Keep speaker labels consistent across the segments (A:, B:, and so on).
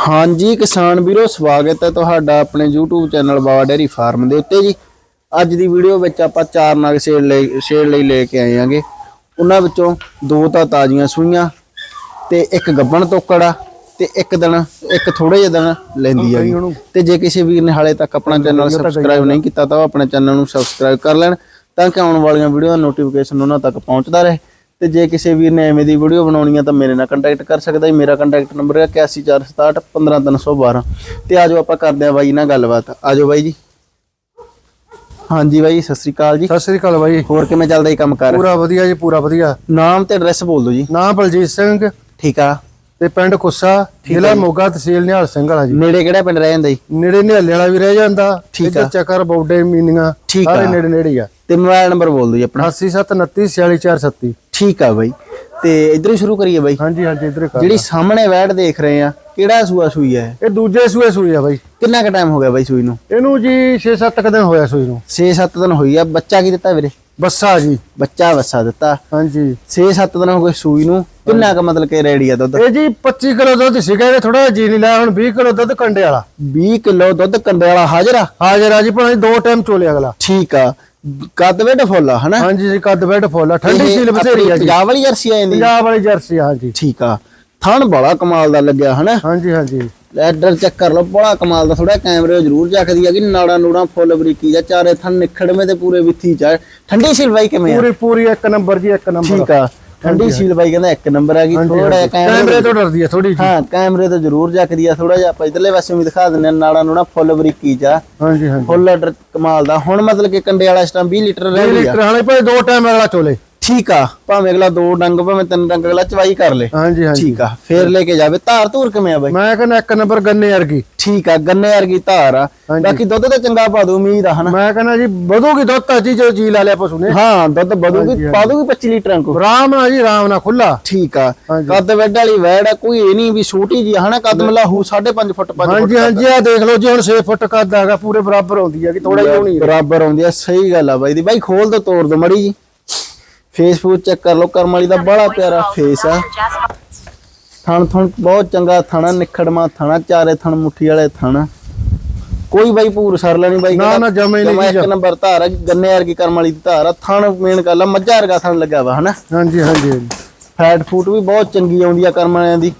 A: ਹਾਂਜੀ ਕਿਸਾਨ ਵੀਰੋ ਸਵਾਗਤ ਹੈ ਤੁਹਾਡਾ ਆਪਣੇ YouTube channel Bawa dairy farm ਦੇ ਉੱਤੇ ਜੀ। ਅੱਜ ਦੀ ਵੀਡੀਓ ਵਿੱਚ ਆਪਾਂ ਚਾਰ ਨਗ ਸੇਲ ਲਈ ਸੇਲ ਲਈ ਲੈ ਕੇ ਆਏ ਆਂਗੇ ਉਹਨਾਂ ਵਿੱਚੋਂ ਦੋ ਤਾਂ ਤਾਜ਼ੀਆਂ ਸੂਈਆਂ ਤੇ ਇੱਕ ਗੱਬਣ ਤੋਕੜਾ ਤੇ ਇੱਕ ਦਿਨ ਇੱਕ ਥੋੜੇ ਜਿਹੇ ਦਿਨ ਲੈਂਦੀ ਆ ਤੇ ਜੇ ਕਿਸੇ ਵੀਰ ਨੇ ਹਾਲੇ ਤੱਕ ਆਪਣਾ ਚੈਨਲ ਸਬਸਕ੍ਰਾਈਬ ਨਹੀਂ ਕੀਤਾ ਤਾਂ ਉਹ ਆਪਣੇ ਚੈਨਲ ਨੂੰ ਸਬਸਕ੍ਰਾਈਬ ਕਰ ਲੈਣ ਤਾਂ ਕਿ ਆਉਣ ਵਾਲੀਆਂ ਵੀਡੀਓ ਦਾ ਨੋਟੀਫਿਕੇਸ਼ਨ ਉਹਨਾਂ ਤੱਕ ਪਹੁੰਚਦਾ ਰਹੇ। ਤੇ ਜੇ ਕਿਸੇ ਵੀਰ ਨੇ ਐਵੇਂ ਦੀ ਵੀਡੀਓ ਬਣਾਉਣੀ ਆ ਤਾਂ ਮੇਰੇ ਨਾਲ ਕੰਟੈਕਟ ਕਰ ਸਕਦਾ ਹੈ ਮੇਰਾ ਕੰਟੈਕਟ ਨੰਬਰ ਹੈ 814661 15312 ਤੇ ਆਜੋ ਆਪਾਂ ਕਰਦੇ ਆ ਬਾਈ ਨਾਲ ਗੱਲਬਾਤ। ਆਜੋ ਬਾਈ ਜੀ। ਹਾਂਜੀ ਬਾਈ ਸਤਿ ਸ੍ਰੀ ਅਕਾਲ ਜੀ।
B: ਸਤਿ ਸ੍ਰੀ ਅਕਾਲ ਬਾਈ।
A: ਹੋਰ ਕਿਵੇਂ ਚੱਲਦਾ ਜੀ ਕੰਮ ਕਰ?
B: ਪੂਰਾ ਵਧੀਆ ਜੀ ਪੂਰਾ ਵਧੀਆ।
A: ਨਾਮ ਤੇ ਐਡਰੈਸ ਬੋਲ ਦਿਓ ਜੀ।
B: ਨਾਮ ਬਲਜੀਤ ਸਿੰਘ।
A: ਠੀਕ ਆ।
B: ਤੇ ਪਿੰਡ ਕੁੱਸਾ ਜ਼ਿਲ੍ਹਾ ਮੋਗਾ ਤਹਿਸੀਲ ਨਿਹਾਲ ਸਿੰਘ ਵਾਲਾ ਜੀ।
A: ਨੇੜੇ ਕਿਹੜਾ ਪਿੰਡ ਰਹਿ ਜਾਂਦਾ ਜੀ?
B: ਨੇੜੇ ਨਿਹਾਲੇ ਵਾਲਾ ਵੀ ਰਹਿ ਜਾਂਦਾ।
A: ਠੀਕ
B: ਇੱਧਰ। ਚੱਕਰ ਬੌਡੇ ਮੀਨੀਆਂ ਸਾਰੇ। ਨੇੜੇ ਨੇੜੇ ਆ।
A: ਤੇ ਮੋਬਾਈਲ ਨੰਬਰ ਬੋਲ ਦਿਓ ਜੀ ਆਪਣਾ।
B: 8729
A: ਠੀਕ ਆ ਬਾਈ। ਤੇ ਇਧਰੋਂ ਸ਼ੁਰੂ ਕਰੀਏ ਬਾਈ।
B: ਹਾਂਜੀ ਹਾਂਜੀ ਇਧਰ ਕਰ
A: ਜਿਹੜੀ ਸਾਹਮਣੇ ਵੈੜ ਦੇਖ ਰਹੇ ਆ ਕਿਹੜਾ ਸੂਆ ਸੂਈ ਹੈ
B: ਇਹ? ਦੂਜੇ ਸੂਏ ਸੂਈ ਆ ਬਾਈ।
A: ਕਿੰਨਾ ਕੁ ਟਾਈਮ ਹੋ ਗਿਆ ਬਾਈ ਸੂਈ ਨੂੰ?
B: ਇਹਨੂੰ ਜੀ 6-7 ਦਿਨ ਹੋਇਆ ਸੂਈ ਨੂੰ।
A: 6-7 ਦਿਨ ਹੋਈ ਆ। ਬੱਚਾ ਕੀ ਦਿੱਤਾ ਵੀਰੇ?
B: ਬੱਸਾ ਜੀ।
A: ਬੱਚਾ ਵਸਾ ਦਿੱਤਾ।
B: ਹਾਂਜੀ।
A: 6-7 ਦਿਨ ਹੋ ਗਏ ਸੂਈ ਨੂੰ। ਕਿੰਨਾ ਕੁ ਮਤਲਬ ਕਿ ਰੈਡੀ ਆ ਦੁੱਧ?
B: ਇਹ ਜੀ 25 ਕਿਲੋ ਦੁੱਧ ਸੀਗਾ ਇਹ ਥੋੜਾ ਜੀ ਨਹੀਂ ਲਾਇਆ ਹੁਣ 20 ਕਿਲੋ ਦੁੱਧ ਕੰਡੇ ਵਾਲਾ।
A: 20 ਕਿਲੋ ਦੁੱਧ ਕੰਡੇ ਵਾਲਾ ਹਾਜ਼ਰ ਆ?
B: ਹਾਜ਼ਰ ਆ ਜੀ ਭਾਵੇਂ ਦੋ ਟਾਈਮ ਚੋਲੇ ਅਗਲਾ।
A: ਠੀਕ ਆ। ਕੱਦ ਵੇਟ ਫੁੱਲ ਹਨਾ?
B: ਹਾਂਜੀ ਜੀ ਕੱਦ ਬੈਡ ਫੁੱਲ ਠੰਡੀ ਸੀਲ ਬਥੇਰੀ ਆ ਜੀ।
A: ਪੰਜਾਬ ਵਾਲੀ ਜਰਸੀ ਆ ਜਾਂਦੀ
B: ਪੰਜਾਬ ਵਾਲੀ ਜਰਸੀ ਆ, ਹਾਂਜੀ।
A: ਠੀਕ ਆ। ਥਣ ਬੜਾ ਕਮਾਲ ਦਾ ਲੱਗਿਆ ਹਨਾ?
B: ਹਾਂਜੀ ਹਾਂਜੀ।
A: ਲੈਡਰ ਚੈੱਕ ਕਰ ਲਓ ਬੜਾ ਕਮਾਲ ਦਾ ਥੋੜਾ ਕੈਮਰੇ ਜ਼ਰੂਰ ਜੱਕਦੀ ਆ ਕਿ ਨਾੜਾ ਨੂੜਾ ਫੁੱਲ ਬਰੀਕੀ ਜਾਂ ਚਾਰੇ ਥਣ ਨਿਖੜਵੇਂ ਤੇ ਪੂਰੇ ਵਿੱਥੀ ਚ ਆ। ਠੰਡੀ ਸੀਲ ਬਾਈ ਕਿਵੇਂ ਆ?
B: ਪੂਰੀ ਪੂਰੀ ਇੱਕ ਨੰਬਰ ਜੀ ਇੱਕ ਨੰਬਰ।
A: ਠੀਕ ਆ। ਠੰਡੀ ਸੀਲ ਬਾਈ ਕਹਿੰਦਾ ਇੱਕ ਨੰਬਰ ਆ ਗਈ ਥੋੜਾ ਜਿਹਾ
B: ਕੈਮਰੇ ਤੋਂ ਡਰਦੀ ਆ ਥੋੜੀ ਜੀ
A: ਹਾਂ ਕੈਮਰੇ ਤੋਂ ਜ਼ਰੂਰ ਜੱਕਦੀ ਆ ਥੋੜਾ ਜਿਹਾ ਆਪਾਂ ਇਧਰਲੇ ਪਾਸੇ ਵੀ ਦਿਖਾ ਦਿੰਨੇ ਆ ਨਾੜਾ ਨੂੜਾ ਫੁੱਲ ਬਰੀਕੀ ਚ ਆ।
B: ਹਾਂਜੀ ਹਾਂਜੀ।
A: ਫੁੱਲ ਲੈਡਰ ਕਮਾਲ ਦਾ। ਹੁਣ ਮਤਲਬ ਕਿ ਕੰਡੇ ਵਾਲਾ ਇਸ ਟਾਈਮ 20 ਲੀਟਰ ਰਹਿ
B: 20
A: ਗਿਆ
B: ਲੀਟਰ ਹਾਲੇ ਭਾਈ ਦੋ ਟਾਈਮ ਅਗਲਾ ਚੋਲੇ।
A: ਠੀਕ ਆ ਭਾਵੇਂ ਅਗਲਾ ਦੋ ਡੰਗ ਭਾਵੇਂ ਤਿੰਨ ਡੰਗ ਅਗਲਾ ਚਵਾਈ ਕਰ ਲੇ।
B: ਹਾਂਜੀ ਹਾਂਜੀ।
A: ਠੀਕ ਆ ਫੇਰ ਲੈ ਕੇ ਜਾਵੇ। ਧਾਰ ਧੂਰ ਕਿਵੇਂ ਆ ਬਾਈ?
B: ਮੈਂ ਕਹਿੰਦਾ ਇੱਕ ਨੰਬਰ ਗੰਨੇ ਵਰਗੀ।
A: ਠੀਕ ਆ ਗੰਨੇ ਵਰਗੀ ਧਾਰ ਆ। ਬਾਕੀ ਦੁੱਧ ਤੇ ਚੰਗਾ ਪਾ ਦੂ ਉਮੀਦ ਆ ਹਨਾ?
B: ਮੈਂ ਕਹਿੰਦਾ ਜੀ ਵਧੂਗੀ ਦੁੱਧ ਤਾਂ ਜੀ ਜੋ ਜੀ ਲਾ ਲਿਆ ਪਸ਼ੂ ਨੇ।
A: ਹਾਂ ਦੁੱਧ ਵਧੂਗੀ ਪਾ ਦੂਗੀ 25 ਲੀਟਰਾਂ ਕੋ।
B: ਆਰਾਮ ਨਾਲ ਜੀ ਆਰਾਮ ਨਾਲ ਖੁੱਲਾ
A: ਠੀਕ ਆ। ਕੱਦ ਵੈਡ ਵਾਲੀ ਵੈੜ ਆ ਕੋਈ ਇਹ ਨਹੀਂ ਵੀ ਛੋਟੀ ਜੀ ਆ, ਹਨਾ? ਕੱਦ ਮਲਾ ਹੂ 5.5 ਫੁੱਟ 5 ਫੁੱਟ
B: ਹਾਂਜੀ ਹਾਂਜੀ ਆ। ਦੇਖ ਲਓ ਜੀ ਹੁਣ 6 ਫੁੱਟ ਕੱਦ ਆਗਾ ਪੂਰੇ ਬਰਾਬਰ ਆਉਂਦੀ ਹੈ ਕਿ ਥੋੜਾ ਜਿਹਾ ਹੋਣੀ
A: ਬਰਾਬਰ ਆਉਂਦੀ ਆ ਸਹੀ ਗੱਲ ਆ ਬਾਈ ਦੀ। ਬਾਈ ਖੋਲ ਦੋ ਤੋੜ ਦੋ ਮੜੀ ਜੀ ਫੇਸਬੁੱਕ ਚੈੱਕ ਕਰ ਲਓ ਕਰਮ ਵਾਲੀ ਦਾ ਬੜਾ ਪਿਆਰਾ ਫੇਸ ਆ। ਥਣ ਥਣ ਬਹੁਤ ਚੰਗਾ ਥਣਾ ਨਿਖੜਮਾ ਥਣਾ ਚਾਰੇ ਥਣ ਮੁੱਠੀ ਵਾਲੇ ਥਣ ਕੋਈ ਬਾਈ ਪੂਰ ਸਰ ਲੈਣੀ ਬਾਈ
B: ਨਾ, ਨਾ, ਜਮਾਂ ਨਹੀਂ
A: ਇੱਕ ਨੰਬਰ ਧਾਰ ਆ ਗੰਨੇ ਵਰਗੀ ਕਰਮ ਵਾਲੀ ਦੀ ਧਾਰ ਆ। ਥਣ ਮੇਨ ਗੱਲ ਆ ਮੱਝਾਂ ਵਰਗਾ ਥਣ ਲੱਗਾ ਵਾ ਹਨਾ?
B: ਹਾਂਜੀ ਹਾਂਜੀ।
A: ਫੈਟ ਫੂਟ ਵੀ ਬਹੁਤ ਚੰਗੀ ਆਉਂਦੀ ਆ ਕਰਮ ਵਾਲਿਆਂ ਦੀ।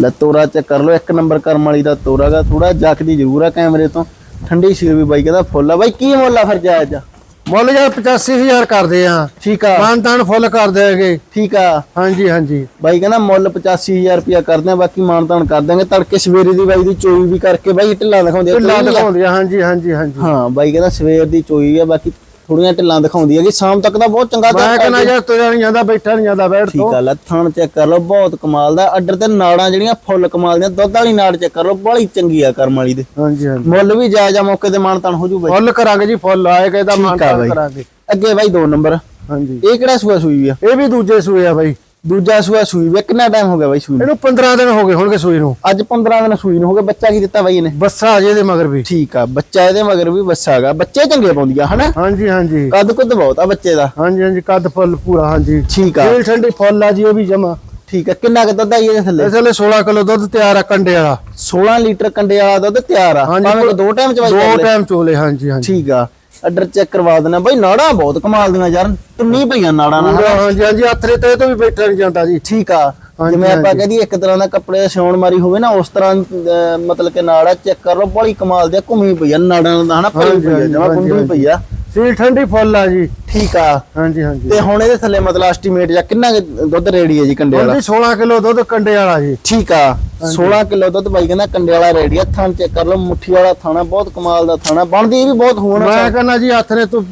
A: ਲੈ ਤੋਰਾ ਚੈੱਕ ਕਰ ਲਓ ਇੱਕ ਨੰਬਰ ਕਰਮ ਵਾਲੀ ਦਾ ਤੋਰਾ ਗਾ ਥੋੜਾ ਜੱਕਦੀ ਜ਼ਰੂਰ ਆ ਕੈਮਰੇ ਤੋਂ। ਠੰਡੀ ਸੀਲ ਵੀ ਬਾਈ ਕਹਿੰਦਾ ਫੁੱਲ ਆ। ਬਾਈ ਕੀ ਮੁੱਲ ਆ ਫਿਰ ਜਾਇਜ਼? ਆ
B: ਮੁੱਲ ਯਾਰ 85000 ਕਰਦੇ ਆ।
A: ਠੀਕ ਆ।
B: ਮਾਨ ਤਾਨ ਫੁੱਲ ਕਰ ਦੇਗੇ
A: ਠੀਕ ਆ।
B: ਹਾਂਜੀ ਹਾਂਜੀ।
A: ਬਾਈ ਕਹਿੰਦਾ ਮੁੱਲ 85000 ਰੁਪਿਆ ਕਰਦੇ ਆ ਬਾਕੀ ਮਾਨਤਾਨ ਕਰ ਦਾਂਗੇ ਤੜਕੇ ਸਵੇਰੇ ਦੀ ਬਾਈ ਦੀ ਚੋਈ ਵੀ ਕਰਕੇ ਬਾਈ ਢਿੱਲਾਂ ਦਿਖਾਉਂਦੇ ਆ
B: ਢਿੱਲਾ। ਦਿਖਾਉਂਦੇ ਆ। ਹਾਂਜੀ ਹਾਂਜੀ ਹਾਂਜੀ।
A: ਹਾਂ ਬਾਈ ਕਹਿੰਦਾ ਸਵੇਰ ਦੀ ਚੋਈ ਆ ਬਾਕੀ ਥੋੜੀਆਂ ਢਿੱਲਾਂ ਦਿਖਾਉਂਦੀ ਹੈਗੀ ਸ਼ਾਮ ਤੱਕ ਦਾ ਬਹੁਤ ਚੰਗਾ
B: ਮੈਂ ਕਹਿੰਦਾ ਯਾਰ ਤੁਰਿਆ ਨਹੀਂ ਜਾਂਦਾ ਬੈਠਾ ਨਹੀਂ ਜਾਂਦਾ ਬੈਠ
A: ਠੀਕ
B: ਤੋਂ।
A: ਆ ਲੈ ਥਣ ਚੈੱਕ ਕਰ ਲਓ ਬਹੁਤ ਕਮਾਲ ਦਾ ਅੱਡਰ ਤੇ ਨਾੜਾਂ ਜਿਹੜੀਆਂ ਫੁੱਲ ਕਮਾਲ ਦੀਆਂ ਦੁੱਧ ਵਾਲੀ ਨਾੜ ਚੈੱਕ ਕਰ ਲਓ ਬੜੀ ਚੰਗੀ ਆ ਕਰਮ ਵਾਲੀ ਦੇ।
B: ਹਾਂਜੀ ਹਾਂਜੀ।
A: ਮੁੱਲ ਵੀ ਜਾਇਜ਼ ਆ ਮੌਕੇ ਤੇ ਮਾਨਤਾਨ ਹੋ ਜੂ। ਬਾਈ
B: ਫੁੱਲ ਕਰਾਂਗੇ ਜੀ ਫੁੱਲ ਆਏਗਾ ਇਹਦਾ ਮਾਨ
A: ਠੀਕ ਆ ਬਾਈ।
B: ਕਰਾਂਗੇ।
A: ਅੱਗੇ ਬਾਈ ਦੋ ਨੰਬਰ।
B: ਹਾਂਜੀ।
A: ਇਹ ਕਿਹੜਾ ਸੂਆ ਸੂਈ ਆ?
B: ਇਹ ਵੀ ਦੂਜੇ ਸੂਏ ਆ ਬਾਈ।
A: ਦੂਜਾ ਸੂਆ ਸੂਈ ਵੀ। ਕਿੰਨਾ ਟਾਈਮ ਹੋ ਗਿਆ ਬਾਈ ਸੂਈ ਨੂੰ?
B: ਇਹਨੂੰ 15 ਦਿਨ ਹੋ ਗਏ ਹੋਣਗੇ ਸੂਈ ਨੂੰ।
A: ਅੱਜ 15 ਦਿਨ ਸੂਈ ਨੂੰ ਹੋ ਗਏ ਬੱਚਾ ਕੀ ਦਿੱਤਾ ਬਾਈ ਇਹਨੇ?
B: ਬੱਸਾ ਅਜੇ ਦੇ ਮਗਰ ਵੀ।
A: ਠੀਕ ਆ ਬੱਚਾ ਇਹਦੇ ਮਗਰ ਵੀ ਬੱਸਾ ਹੈਗਾ। ਬੱਚੇ ਚੰਗੇ ਪਾਉਂਦੀ ਆ ਹਨਾ?
B: ਹਾਂਜੀ ਹਾਂਜੀ।
A: ਕੱਦ ਕੁੱਦ ਬਹੁਤ ਆ ਬੱਚੇ ਦਾ।
B: ਹਾਂਜੀ ਹਾਂਜੀ ਕੱਦ ਫੁੱਲ ਪੂਰਾ ਹਾਂਜੀ।
A: ਠੀਕ ਆ।
B: ਫੇਲ ਠੰਡੀ ਫੁੱਲ ਆ ਜੀ ਉਹ ਵੀ ਜਮਾ।
A: ਠੀਕ ਆ ਕਿੰਨਾ ਕੁ ਦੁੱਧ ਆ ਜੀ ਇਹਦੇ ਥੱਲੇ?
B: ਇਸ ਵੇਲੇ 16 ਕਿਲੋ ਦੁੱਧ ਤਿਆਰ ਆ ਕੰਡੇ ਵਾਲਾ।
A: 16 ਲੀਟਰ ਕੰਡੇ ਵਾਲਾ ਦੁੱਧ ਤਿਆਰ ਆ
B: ਹਾਂਜੀ,
A: ਭਾਵੇਂ ਦੋ ਟਾਈਮ ਚ
B: ਦੋ
A: ਵਾਈ
B: ਟਾਈਮ ਚੋਲੇ ਹਾਂਜੀ ਹਾਂਜੀ।
A: ਠੀਕ ਆ। ਆਰਡਰ ਚੈੱਕ ਕਰਵਾ ਦੇਣਾ ਬਾਈ ਨਾੜਾਂ ਬਹੁਤ ਕਮਾਲ ਦੀਆਂ ਯਾਰ ਤੁੰਨੀ ਪਈਆਂ ਨਾੜਾਂ ਨਾਲ
B: ਹਾਂਜੀ ਹਾਂਜੀ ਆਥਰੇ ਤੇ ਤੋਂ ਵੀ ਬੈਠਾ ਨਹੀਂ ਜਾਂਦਾ ਜੀ।
A: ਠੀਕ ਆ ਜਿਵੇਂ ਆਪਾਂ। ਕਹਦੀ ਇੱਕ ਤਰ੍ਹਾਂ ਦਾ ਕੱਪੜੇ ਦਾ ਸਿਉਣ ਮਾਰੀ ਹੋਵੇ ਨਾ ਉਸ ਤਰ੍ਹਾਂ ਮਤਲਬ ਕਿ ਨਾੜਾ ਚੈੱਕ ਕਰ ਲਓ ਬੜੀ ਕਮਾਲ ਦੀ ਘੁੰਮੀ ਪਈ ਆ ਨਾੜਾਂ ਦਾ ਹਨਾ? ਭਰੀ ਪਈ ਆ ਜਮਾ ਪਈ ਆ।
B: ਸੀਲ ਠੰਡੀ ਫੁੱਲ ਆ ਜੀ।
A: ਠੀਕ ਆ।
B: ਹਾਂਜੀ ਹਾਂਜੀ।
A: ਤੇ ਹੁਣ ਇਹਦੇ ਥੱਲੇ ਮਤਲਬ ਐਸਟੀਮੇਟ ਜਾਂ ਕਿੰਨਾ ਦੁੱਧ ਰੇੜੀ ਹੈ ਜੀ ਕੰਡੇ ਵਾਲਾ?
B: ਹਾਂਜੀ 16 ਕਿਲੋ ਦੁੱਧ ਕੰਡੇ ਵਾਲਾ ਜੀ।
A: ਠੀਕ ਆ। 16 ਕਿਲੋ ਦੁੱਧ ਬਾਈ ਕਹਿੰਦਾ ਕੰਡੇ ਵਾਲਾ ਰੇੜੀ ਆ ਥਣ ਚੈੱਕ ਕਰ ਲਓ ਮੁੱਠੀ ਵਾਲਾ ਥਾਣਾ ਬਹੁਤ ਕਮਾਲ ਦਾ ਥਾਣਾ ਬਣਦੀ ਇਹ ਵੀ ਬਹੁਤ ਹੋਣਾ
B: ਮੈਂ ਕਹਿੰਦਾ ਜੀ ਆਥਰੇ ਤੋਂ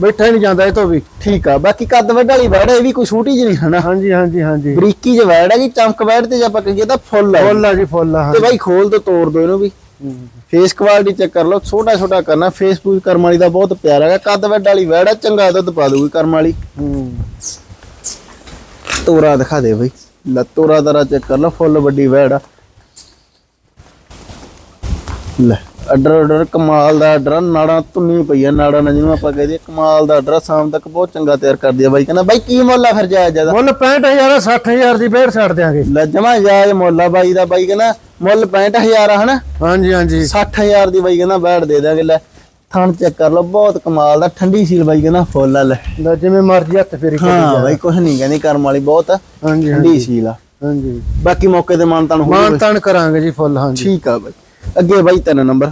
B: ਬੈਠਾ ਹੀ ਨਹੀਂ ਜਾਂਦਾ ਇਹ ਤੋਂ ਵੀ।
A: ਠੀਕ ਆ ਬਾਕੀ ਕੱਦ ਵੱਡ ਵਾਲੀ ਵੈੜ ਇਹ ਵੀ ਕੋਈ ਛੋਟੀ ਜਿਹੀ ਨਹੀਂ ਹਨਾ।
B: ਹਾਂਜੀ ਹਾਂਜੀ ਹਾਂਜੀ।
A: ਬਰੀਕੀ ਜਿਹੀ ਵੈੜ ਹੈਗੀ ਚਮਕ ਵੈੜ ਤੇ ਜੇ ਆਪਾਂ ਕਹੀਏ ਤਾਂ ਫੁੱਲ ਆ
B: ਫੁੱਲ ਆ ਜੀ ਫੁੱਲ ਆ
A: ਤੇ ਬਾਈ ਖੋਲ ਦੋ ਤੋੜ ਦੋ ਇਹਨੂੰ ਵੀ। ਫੇਸ ਕੁਆਲਿਟੀ ਚੈੱਕ ਕਰ ਲਓ ਛੋਟਾ ਛੋਟਾ ਕਰਨਾ ਫੇਸਬੁੱਕ ਕਰਮ ਵਾਲੀ ਦਾ ਬਹੁਤ ਪਿਆਰਾ ਹੈਗਾ ਕੱਦ ਵੱਡ ਵਾਲੀ ਵੈੜ ਚੰਗਾ ਦੁੱਧ ਪਾ ਦੂਗੀ ਕਰਮ ਵਾਲੀ।
B: ਹੂੰ।
A: ਤੋਰਾ ਦਿਖਾ ਦੇ ਬਈ। ਲੈ ਤੋਰਾ ਦਰਾ ਚੈੱਕ ਕਰ ਲਓ ਫੁੱਲ ਵੱਡੀ ਵੈੜ ਆ। ਲੈ। ਆਰਡਰ ਆਰਡਰ ਕਮਾਲ ਦਾ ਆਰਡਰ ਨਾੜਾਂ ਧੁੰਨੀ ਪਈ ਆ ਨਾੜਾਂ ਨਾਲ ਜਿਹਨੂੰ ਆਪਾਂ ਕਹਦੇ ਕਮਾਲ ਦਾ ਆਰਡਰ ਸ਼ਾਮ ਤੱਕ ਬਹੁਤ ਚੰਗਾ ਤਿਆਰ ਕਰਦੀ ਆ ਬਾਈ। ਕਹਿੰਦਾ ਬਾਈ ਕੀ ਮੁੱਲ ਆ ਫਿਰ ਜਾਇਜ਼ ਜ਼ਿਆਦਾ
B: ਮੁੱਲ 65000 60000 ਦੀ ਬੇੜ ਛੱਡ ਦਿਆਂਗੇ।
A: ਲੈ ਜਮਾ ਜਾਇਜ਼ ਮੁੱਲ ਆ ਬਾਈ ਦਾ। ਬਾਈ ਕਹਿੰਦਾ ਮੁੱਲ 65000 ਆ ਹਨਾ?
B: ਹਾਂਜੀ ਹਾਂਜੀ।
A: 60000 ਦੀ ਬਾਈ ਕਹਿੰਦਾ ਬੈਠ ਦੇ ਦਾਂਗੇ ਲੈ ਥਣ ਚੈੱਕ ਕਰ ਲਓ ਬਹੁਤ ਕਮਾਲ ਦਾ। ਠੰਡੀ ਸੀਲ ਬਾਈ ਕਹਿੰਦਾ ਫੁੱਲ ਆ ਲੈ।
B: ਲੈ ਜਿਵੇਂ ਮਰਜ਼ੀ ਹੱਥ ਫੇਰੀ ਕਰੀ
A: ਹਾਂ ਬਾਈ ਕੁਛ ਨਹੀਂ ਕਹਿੰਦੀ ਕਰਮ ਵਾਲੀ ਬਹੁਤ
B: ਹਾਂਜੀ
A: ਠੰਡੀ ਸੀਲ ਆ।
B: ਹਾਂਜੀ।
A: ਬਾਕੀ ਮੌਕੇ ਤੇ ਮਾਨਤਾਨ ਹੋ
B: ਮਾਨ ਤਾਨ ਕਰਾਂਗੇ ਜੀ ਫੁੱਲ ਹਾਂਜੀ।
A: ਠੀਕ ਆ ਬਾਈ। ਅੱਗੇ ਬਾਈ ਤਿੰਨ ਨੰਬਰ।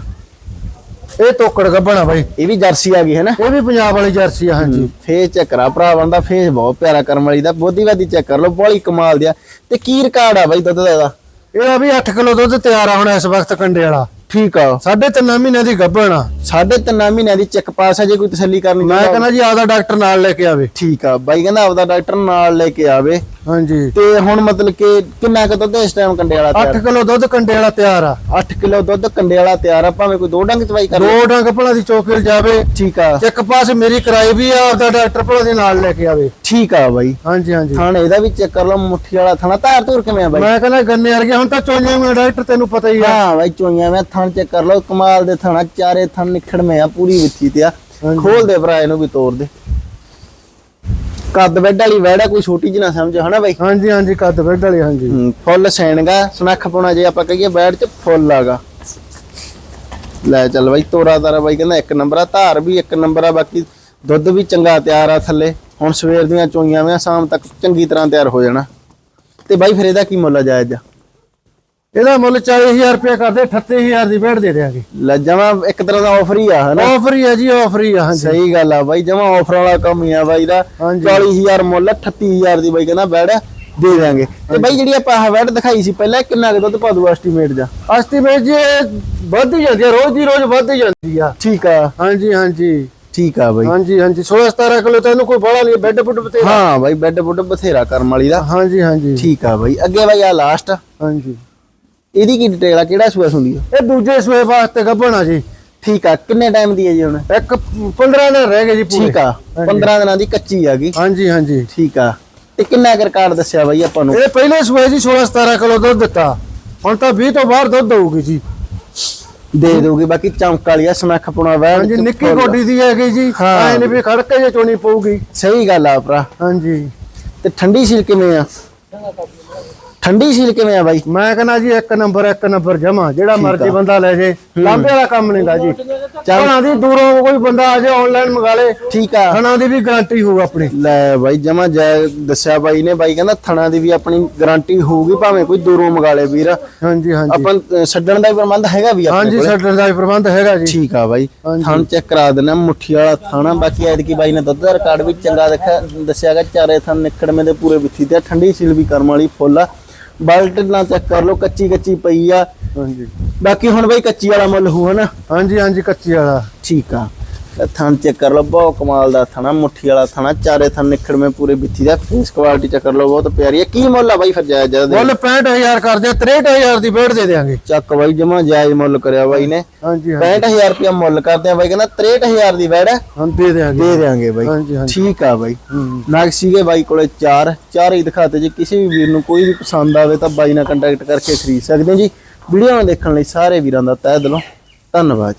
B: ਇਹ ਤੋਕੜ ਗੱਬਣਾ ਬਾਈ।
A: ਇਹ ਵੀ ਜਰਸੀ ਆ ਗਈ ਹੈ ਨਾ?
B: ਇਹ ਵੀ ਪੰਜਾਬ ਵਾਲੀ ਜਰਸੀ ਆ ਹਾਂਜੀ।
A: ਫੇਸ ਚੈੱਕ ਕਰਾ ਭਰਾ ਬੰਦਾ ਫੇਸ ਬਹੁਤ ਪਿਆਰਾ ਕਰਮ ਵਾਲੀ ਦਾ ਬੋਧੀਵਾਦੀ ਚੈੱਕ ਕਰ ਲਓ ਬੜੀ ਕਮਾਲ ਦਿਆ ਤੇ ਕੀ ਰਿਕਾਰਡ ਆ ਬਾਈ ਦੁੱਧ ਦਾ ਇਹਦਾ?
B: ਇਹਦਾ ਵੀ 8 ਕਿਲੋ ਦੁੱਧ ਤਿਆਰ ਆ ਹੁਣ ਇਸ ਵਕਤ ਕੰਡੇ ਵਾਲਾ।
A: ਠੀਕ ਆ।
B: ਸਾਢੇ ਤਿੰਨ ਮਹੀਨੇ ਦੀ ਗੱਭਣ ਆ।
A: ਸਾਢੇ ਤਿੰਨ ਮਹੀਨਿਆਂ ਦੀ ਚੈੱਕ ਪਾਸ ਆ ਜੇ ਕੋਈ ਤਸੱਲੀ ਕਰਨੀ
B: ਮੈਂ ਕਹਿੰਦਾ ਜੀ ਆਪਦਾ ਡਾਕਟਰ ਨਾਲ ਲੈ ਕੇ ਆਵੇ।
A: ਠੀਕ ਆ ਬਾਈ ਕਹਿੰਦਾ ਆਪਦਾ ਡਾਕਟਰ ਨਾਲ ਲੈ ਕੇ ਆਵੇ।
B: ਹਾਂਜੀ।
A: ਤੇ ਹੁਣ ਮਤਲਬ ਕਿ ਕਿੰਨਾ ਕੁ ਦੁੱਧ ਇਸ ਟਾਈਮ ਕੰਡੇ ਵਾਲਾ
B: 8
A: ਤਿਆਰ
B: ਕਿਲੋ ਦੁੱਧ ਕੰਡੇ ਵਾਲਾ ਤਿਆਰ ਆ।
A: 8 ਕਿਲੋ ਦੁੱਧ ਕੰਡੇ ਵਾਲਾ ਤਿਆਰ ਆ ਭਾਵੇਂ ਕੋਈ ਦੋ ਡੰਗ ਚਵਾਈ ਕਰ।
B: ਦੋ ਡੰਗ ਭਲਾ ਦੀ ਚੌਕੀਲ ਜਾਵੇ
A: ਠੀਕ ਆ।
B: ਇੱਕ ਪਾਸ ਮੇਰੀ ਕਰਾਈ ਵੀ ਆ ਆਪਦਾ ਡਾਕਟਰ ਭਲਾ ਦੇ ਨਾਲ ਲੈ ਕੇ ਆਵੇ।
A: ਠੀਕ ਆ ਬਾਈ।
B: ਹਾਂਜੀ ਹਾਂਜੀ।
A: ਥਾਣ ਇਹਦਾ ਵੀ ਚੈੱਕ ਕਰ ਲਓ ਮੁੱਠੀ ਵਾਲਾ ਥਾਣਾ। ਧਾਰ ਧੂਰ ਕਿਵੇਂ ਆ ਬਾਈ?
B: ਮੈਂ ਕਹਿੰਦਾ ਗੰਨੇ ਵਰਗੇ ਹੁਣ ਤਾਂ ਚੋਈਆਂ ਮੈਂ ਡਾਕਟਰ ਤੈਨੂੰ ਪਤਾ ਹੀ ਆ।
A: ਹਾਂ ਬਾਈ ਚੋਈਆਂ ਮੈਂ ਥਣ ਚੈੱਕ ਕਰ ਲਓ। ਕਮਾਲ ਦੇ ਥਾਣਾ ਚਾਰੇ ਥਣ ਨਿਖੜਵੇਂ ਆ ਪੂਰੀ ਵਿੱਚੀ ਤੇ ਆ। ਖੋਲ ਦੇ ਭਰਾ ਇਹਨੂੰ ਵੀ ਤੋੜ ਦੇ। ਕੱਦ ਬੈੱਡ ਵਾਲੀ ਵੈੜਾ ਕੋਈ ਛੋਟੀ ਜਿਹੀ ਨਾ ਸਮਝੋ ਹਨਾ ਬਾਈ?
B: ਹਾਂਜੀ ਹਾਂਜੀ ਕੱਦ ਬੈੱਡ ਵਾਲੀ ਹਾਂਜੀ।
A: ਹੂੰ, ਫੁੱਲ ਸੈਣਗਾ ਸੁਨੱਖ ਪਾਉਣਾ ਜੇ ਆਪਾਂ ਕਹੀਏ ਬੈਡ ਚ ਫੁੱਲ ਆਗਾ। ਲੈ ਚੱਲ ਬਾਈ ਤੋਰਾ ਤਾਰਾ ਬਾਈ ਕਹਿੰਦਾ ਇੱਕ ਨੰਬਰ ਆ ਧਾਰ ਵੀ ਇੱਕ ਨੰਬਰ ਆ ਬਾਕੀ ਦੁੱਧ ਵੀ ਚੰਗਾ ਤਿਆਰ ਆ ਥੱਲੇ। ਹੁਣ ਸਵੇਰ ਦੀਆਂ ਚੋਈਆਂ ਵੇਂ ਸ਼ਾਮ ਤੱਕ ਚੰਗੀ ਤਰ੍ਹਾਂ ਤਿਆਰ ਹੋ ਜਾਣਾ। ਤੇ ਬਾਈ ਫਿਰ ਇਹਦਾ ਕੀ ਮੁੱਲ ਆ ਜਾਇਜ਼? ਆ
B: ਇਹਦਾ ਮੁੱਲ 40000 ਰੁਪਏ ਕਰਦੇ 38000 ਦੀ ਬੈੱਡ ਦੇ ਦੇਾਂਗੇ
A: ਲੈ ਜਮਾ ਇੱਕ ਤਰ੍ਹਾਂ ਦਾ ਆਫਰ ਹੀ ਆ ਹਨਾ?
B: ਆਫਰ ਹੀ ਆ ਜੀ ਆਫਰ ਹੀ ਆ ਹਾਂਜੀ।
A: ਸਹੀ ਗੱਲ ਆ ਬਾਈ ਜਮਾ ਆਫਰ ਵਾਲਾ ਕੰਮ ਹੀ ਆ ਬਾਈ ਦਾ।
B: ਹਾਂਜੀ।
A: 40000 ਮੁੱਲ 38000 ਦੀ ਬਾਈ ਕਹਿੰਦਾ ਬੈਡ ਦੇ ਦਾਂਗੇ ਤੇ ਬਾਈ ਜਿਹੜੀ ਆਪਾਂ ਆਹ ਬੈਡ ਦਿਖਾਈ ਸੀ ਪਹਿਲਾਂ ਕਿੰਨਾ ਕੁ ਦੁੱਧ ਪਾ ਦੂ ਐਸਟੀਮੇਟ ਜਾ?
B: ਐਸਟੀਮੇਟ ਜੀ ਵੱਧ ਹੀ ਜਾਂਦੀ ਆ ਰੋਜ਼ ਦੀ ਰੋਜ਼ ਵੱਧ ਹੀ ਜਾਂਦੀ ਆ।
A: ਠੀਕ ਆ।
B: ਹਾਂਜੀ ਹਾਂਜੀ।
A: ਠੀਕ ਆ ਬਾਈ।
B: ਹਾਂਜੀ ਹਾਂਜੀ। 16 17 ਕਿਲੋ ਤਾਂ ਇਹਨੂੰ ਕੋਈ ਬੜਾ ਨਹੀਂ ਬੈੱਡ ਬੁੱਡ ਬਤੇ
A: ਹਾਂ ਬਾਈ ਬੈੱਡ ਬੁੱਡ ਬਥੇਰਾ ਕਰਮ ਵਾਲੀ ਦਾ।
B: ਹਾਂਜੀ ਹਾਂਜੀ।
A: ਠੀਕ ਆ ਬਾਈ। ਅੱਗੇ ਬਾਈ ਆ ਲਾਸਟ
B: ਹਾਂਜੀ।
A: ਇਹਦੀ ਕੀ ਡਿਟੇਲ ਆ? ਕਿਹੜਾ ਸੂਆ ਸੁੰਦੀ ਆ?
B: ਇਹ ਦੂਜੇ ਸੂਏ ਵਾਸਤੇ ਗੱਭਣਾ ਜੀ।
A: ਠੀਕ ਆ ਕਿੰਨੇ ਟਾਈਮ ਦੀ ਹੈ ਜੀ ਹੁਣ?
B: ਇੱਕ 15 ਦਿਨ ਰਹਿ ਗਏ ਜੀ ਪੂਰੇ।
A: ਠੀਕ ਆ 15 ਦਿਨਾਂ ਦੀ ਕੱਚੀ ਆ ਗਈ।
B: ਹਾਂਜੀ ਹਾਂਜੀ।
A: ਠੀਕ ਆ। ਤੇ ਕਿੰਨਾ ਕੁ ਰਿਕਾਰਡ ਦੱਸਿਆ ਬਾਈ ਆਪਾਂ ਨੂੰ?
B: ਇਹ ਪਹਿਲੇ ਸੂਏ ਜੀ 16 17 ਕਿਲੋ ਦੁੱਧ ਦਿੱਤਾ। ਹੁਣ ਤਾਂ 20 ਤੋਂ ਬਾਹਰ ਦੁੱਧ ਦਊਗੀ ਜੀ।
A: ਦੇ ਦੋਗੇ ਬਾਕੀ ਚਮਕ ਵਾਲੀ ਆ ਸੁਨੱਖ ਪੁਣਾ ਵੈਣ
B: ਹਾਂਜੀ ਨਿੱਕੀ। ਗੋਡੀ ਦੀ ਹੈਗੀ ਜੀ। ਐ ਨਹੀਂ ਵੀ ਖੜ ਕੇ ਜੇ ਚੋਣੀ ਪਊਗੀ।
A: ਸਹੀ ਗੱਲ ਆ ਭਰਾ।
B: ਹਾਂਜੀ।
A: ਤੇ ਠੰਡੀ ਸੀਲ ਕਿਵੇਂ ਆ? ਠੰਡੀ ਸੀਲ ਕਿਵੇਂ ਆ ਬਾਈ?
B: ਮੈਂ ਕਹਿੰਦਾ ਜੀ ਇੱਕ ਨੰਬਰ ਇੱਕ ਨੰਬਰ ਜਮਾ ਜਿਹੜਾ ਮਰਜ਼ੀ ਬੰਦਾ ਲੈ ਜੇ। ਲਾਂਬੇ ਵਾਲਾ ਕੰਮ ਨਹੀਂ ਦਾ ਜੀ ਹਣਾ ਦੀ ਦੂਰੋਂ ਕੋਈ ਬੰਦਾ ਆ ਜੇ ਆਨਲਾਈਨ ਮੰਗਾ ਲੇ।
A: ਠੀਕ ਆ।
B: ਹਣਾ ਦੀ ਵੀ ਗਾਰੰਟੀ ਹੋਊ ਆਪਣੀ।
A: ਲੈ ਬਾਈ ਜਮਾ ਜੈ ਦੱਸਿਆ ਬਾਈ ਨੇ। ਬਾਈ ਕਹਿੰਦਾ ਥਣਾ ਦੀ ਵੀ ਆਪਣੀ ਗਾਰੰਟੀ ਹੋਊਗੀ ਭਾਵੇਂ ਕੋਈ ਦੂਰੋਂ ਮੰਗਾ ਲੇ ਵੀਰ।
B: ਹਾਂਜੀ ਹਾਂਜੀ।
A: ਆਪਾਂ ਛੱਡਣ ਦਾ ਵੀ ਪ੍ਰਬੰਧ ਹੈਗਾ ਵੀ ਆਪਣੇ
B: ਹਾਂਜੀ ਸਾਡੇ ਦਾ ਵੀ ਪ੍ਰਬੰਧ ਹੈਗਾ ਜੀ।
A: ਠੀਕ ਆ ਬਾਈ। ਥਣ ਚੈੱਕ ਕਰਾ ਦੇਣਾ ਮੁੱਠੀ ਵਾਲਾ ਥਾਣਾ। ਬਾਕੀ ਐਤਕੀ ਬਾਈ ਨੇ ਦੁੱਧ ਦਾ ਰਿਕਾਰਡ ਵੀ ਚੰਗਾ ਦੱਸਿਆਗਾ ਚਾਰੇ ਥਣ ਨਿਕੜਵੇਂ ਦੇ ਪੂਰੇ ਵਿੱਥੀ ਤੇ ਠੰਡੀ ਸੀਲ ਵੀ ਕਰਮ ਵਾਲੀ ਫੁੱਲ ਆ। ਬਲਟ ਨਾਲ ਚੈੱਕ ਕਰ ਲਓ ਕੱਚੀ ਕੱਚੀ ਪਈ ਆ।
B: ਹਾਂਜੀ।
A: ਬਾਕੀ ਹੁਣ ਬਾਈ ਕੱਚੀ ਵਾਲਾ ਮੁੱਲ ਹੋ ਹਨਾ?
B: ਹਾਂਜੀ ਹਾਂਜੀ ਕੱਚੀ ਵਾਲਾ।
A: ਠੀਕ ਆ। ਥਣ ਚੈੱਕ ਕਰ ਲਓ ਬਹੁਤ ਕਮਾਲ ਦਾ ਥਣਾ ਮੁੱਠੀ ਵਾਲਾ ਥਣਾ ਚਾਰੇ ਥਣ ਨਿਕੜਵੇਂ ਪੂਰੇ ਵਿੱਥੀ ਦਾ ਫੇਸ ਕੁਆਲਿਟੀ ਚੈੱਕ ਕਰ ਲਓ ਬਹੁਤ ਪਿਆਰੀ ਆ ਕੀ ਮੁੱਲ ਆ ਬਾਈ ਫਿਰ ਜਾਇਜ਼ ਜਾਇਜ਼ ਦੇ?
B: ਮੁੱਲ 65000 ਕਰਦੇ 63000 ਦੀ ਬੇੜ ਦੇ ਦੇਾਂਗੇ
A: ਚੱਕ ਬਾਈ ਜਮਾ ਜਾਇਜ਼ ਮੁੱਲ ਕਰਿਆ ਬਾਈ ਨੇ।
B: ਹਾਂਜੀ ਹਾਂਜੀ।
A: 65000 ਰੁਪਇਆ ਮੁੱਲ ਕਰਦੇ ਆ ਬਾਈ ਕਹਿੰਦਾ 63000 ਦੀ ਵੈੜ ਹੈ।
B: ਹਾਂ ਦੇ ਦੇਾਂਗੇ
A: ਦੇ ਦੇਾਂਗੇ ਬਾਈ।
B: ਹਾਂਜੀ ਹਾਂਜੀ।
A: ਠੀਕ ਆ ਬਾਈ।
B: ਹੂੰ।
A: ਨਾਗ ਸੀਗੇ ਬਾਈ ਕੋਲੇ ਚਾਰ। ਚਾਰ ਹੀ ਦਿਖਾਤੇ ਜੇ। ਕਿਸੇ ਵੀ ਵੀਰ ਨੂੰ ਕੋਈ ਵੀ ਪਸੰਦ ਆਵੇ ਤਾਂ ਬਾਈ ਨਾਲ ਕੰਟੈਕਟ ਕਰਕੇ ਖਰੀਦ ਸਕਦੇ ਹੋ ਜੀ। ਵੀਡੀਓ ਦੇਖਣ ਲਈ ਸਾਰੇ ਵੀਰਾਂ ਦਾ ਤਹਿ ਦਿਲੋਂ। ਧੰਨਵਾਦ